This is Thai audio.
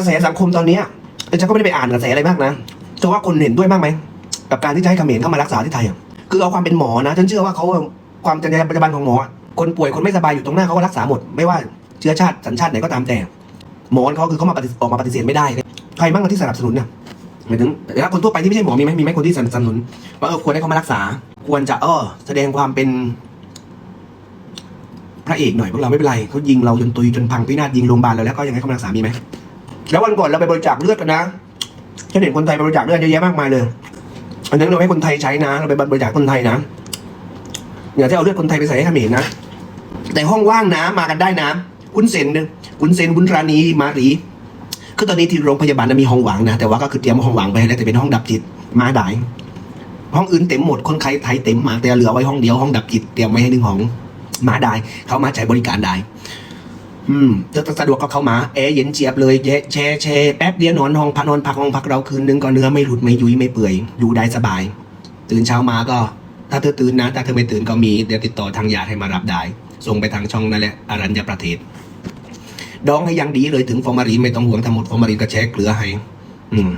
ระแสสังคมตอนเนี้ยแต่ฉันก็ไม่ได้ไปอ่านกระแสอะไรมากนะแต่ว่าคนเห็นด้วยมากไหมกับการที่จะให้เขมรเข้ามารักษาที่ไทยอะคือเอาความเป็นหมอนะฉันเชื่อว่าเขาความจรรยาบรรณของหมอ คนป่วยคนไม่สบายอยู่ตรงหน้าเขาก็รักษาหมด ไม่ว่าเชื้อชาติสัญชาติไหนก็ตามแต่ หมอเขาคือเขามาปฏิออกมาปฏิเสธไม่ได้ ใครบ้างที่สนับสนุนเนี่ยหมายถึงแต่ถ้าคนทั่วไปที่ไม่ใช่หมอมีไหมมีไหมคนที่สนับสนุน ว่าเออควรให้เขามารักษา ควรจะเออแสดงความเป็น พระเอกหน่อยพวกเราไม่เป็นไรเขายิงเราจนตุยจนพังพินาศยิงโรงพยาบาลเราแล้วก็ยังให้เขามารักษามีไหม แล้ววันก่อนเราไปบริจาคเลือดกันนะฉันเห็นคนไทยไปบริจาคเลือดเยอะแยะมากมายเลยอันนั้นเราให้คนไทยใช้นะ เราไปบริจาคคนไทยนะอย่าที่เอาเลือดคนไทยไปใส่ให้เขมรนะ แต่ห้องว่างนะมากันได้นะคุณเซนคุณเซนคุณรานีมารีคือตอนนี้ที่โรงพยาบาลนะมีห้องว่างนะแต่ว่าก็คือเตรียมห้องว่างไปแล้วแต่เป็นห้องดับจิตมาได้ห้องอื่นเต็มหมดคนไข้ไทยเต็มมาแต่เหลือไว้ห้องเดียวห้องดับจิตเตรียมไว้ให้หนึ่งห้องมาได้เขามาใช้บริการได้ อืมจะสะดวกก็เข้ามาแอร์เย็นเจี๊ยบเลยแช่แช่แช่แป๊บเดียวนอนห้องพักนอนพักห้องพักเราคืนนึงก็เนื้อไม่หลุดไม่ยุยไม่เปื่อยอยู่ได้สบาย ตื่นเช้ามาก็ ถ้าเธอตื่นนะ ถ้าเธอไม่ตื่นก็มีเดี๋ยวติดต่อทางญาติให้มารับได้ส่งไปทางช่องนั่นแหละอรัญญประเทศดองให้ยังดีเลยถึงฟอร์มารีนไม่ต้องห่วงทั้งหมดฟอร์มารีนก็แช่เกลือให้อืม